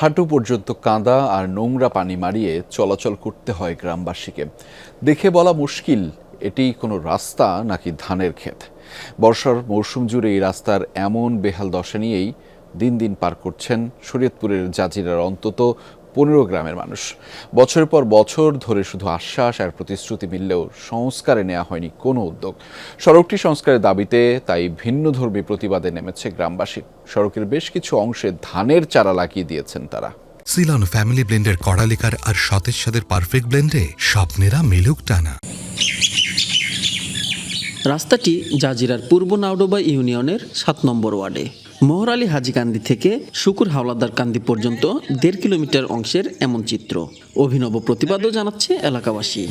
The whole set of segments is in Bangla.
হাঁটু পর্যন্ত কাঁদা আর নোংরা পানি মারিয়ে চলাচল করতে হয় গ্রামবাসীকে। দেখে বলা মুশকিল, এটি কোনো রাস্তা নাকি ধানের ক্ষেত? বর্ষার মৌসুম জুড়ে এই রাস্তার এমন বেহাল দশা নিয়েই দিন দিন পার করছেন শরীয়তপুরের জাজিরার অন্তত পনেরো গ্রামের মানুষ। বছরের পর বছর ধরে শুধু আশ্বাস আর প্রতিশ্রুতি মিললেও সংস্কারে নেওয়া হয়নি কোনো উদ্যোগ। সড়কটি সংস্কারের দাবিতে তাই ভিন্নধর্মী প্রতিবাদে নেমেছে গ্রামবাসী। সড়কের বেশ কিছু অংশে ধানের চারা লাগিয়ে দিয়েছেন তারা। সিলন ফ্যামিলি ব্লেন্ডের কড়ালিকার আর সতেজ সাদের পারফেক্ট ব্লেন্ডে স্বপ্নেরা মেলুক টানা। রাস্তাটি জাজিরার পূর্ব নাওডোবা ইউনিয়নের সাত নম্বর ওয়ার্ডে। মোহরালী হাজিকান্দি থেকে শুকুর হাওলাদার কান্দি পর্যন্ত দেড় কিলোমিটার অংশের এমন চিত্র। অভিনব প্রতিবাদও জানাচ্ছে এলাকাবাসী।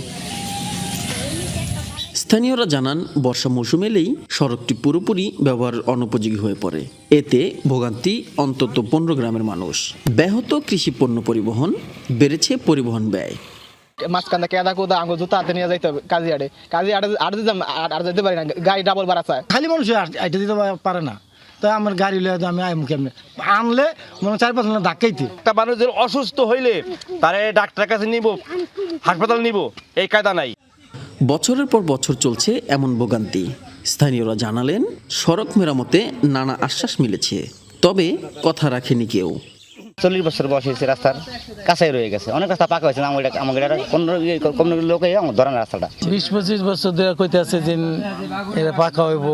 স্থানীয়রা জানান বর্ষা মৌসুম এলেই সড়কটি পুরোপুরি ব্যবহারের অনুপযোগী হয়ে পড়ে। এতে ভোগান্তি অন্তত পনেরো গ্রামের মানুষ। ব্যাহত কৃষি পণ্য পরিবহন বেড়েছে পরিবহন ব্যয়। মাঝখান থেকে কেদা কোদা আঙ্গুর জুতা হাতে নিয়ে যাইতে হবে কাজী আড়ে কাজী আড়ে আড়ে আর যেতে পারি না গাড়ি ডাবল বাড়া চায় খালি মানুষ আইটা দিতে পারে না। তাই আমার গাড়ি লয়ে আমি আইম কেমনে? আনলে মনে চার পাঁচ ধাক্কাইতে একটা মানুষ যদি অসুস্থ হইলে তারে ডাক্তারের কাছে নিব হাসপাতাল নিব এই কায়দা নাই। বছরের পর বছর চলছে এমন ভোগান্তি। স্থানীয়রা জানালেন সড়ক মেরামতে নানা আশ্বাস মিলেছে। তবে কথা রাখেনি কেউ। চল্লিশ বছর বয়স হয়েছে রাস্তার কাছেই রয়ে গেছে। অনেক রাস্তা পাকা হয়েছে আমার আমাদের এটা কোনো কোনো লোকে আমার ধরেন রাস্তাটা। বিশ পঁচিশ বছর ধরে কইতে আছে যে এটা পাকা হইব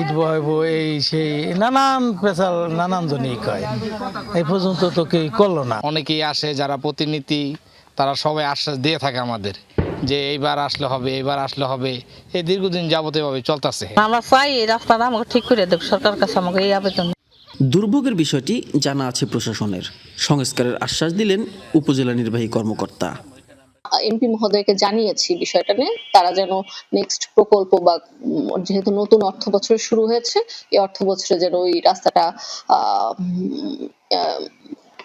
ইট হইব এই সেই নানান পেশাল নানান জনই কয়। এই পর্যন্ত তো কেউ করল না। অনেকেই আসে যারা প্রতিনিধি তারা সবাই আশ্বাস দিয়ে থাকে আমাদের যে এইবার আসলে হবে এইবার আসলে হবে। এই দীর্ঘদিন যাবতীয় ভাবে চলতেছে। আমরা চাই এই রাস্তাটা আমাকে ঠিক করে দেব সরকার কাছে আমাকে এই আবেদন। দুর্ভোগের বিষয়টি জানা আছে প্রশাসনের। সংস্কারের আশ্বাস দিলেন উপজেলা নির্বাহী কর্মকর্তা। এমপি মহোদয়কে জানিয়েছি বিষয়টা নিয়ে, তারা যেন নেক্সট প্রকল্প বা যেহেতু নতুন অর্থ বছর শুরু হয়েছে, এই অর্থ বছরে যেন ওই রাস্তাটা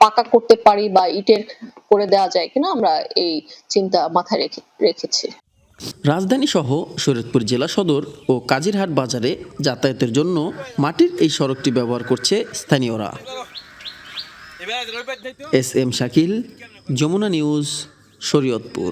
পাকা করতে পারি বা ইটের করে দেওয়া যায় কিনা, আমরা এই চিন্তা মাথায় রেখে রেখেছি। রাজধানী সহ শরীয়তপুর জেলা সদর ও কাজিরহাট বাজারে যাতায়াতের জন্য মাটির এই সড়কটি ব্যবহার করছে স্থানীয়রা। S M Shakil, Jamuna news, Shariatpur.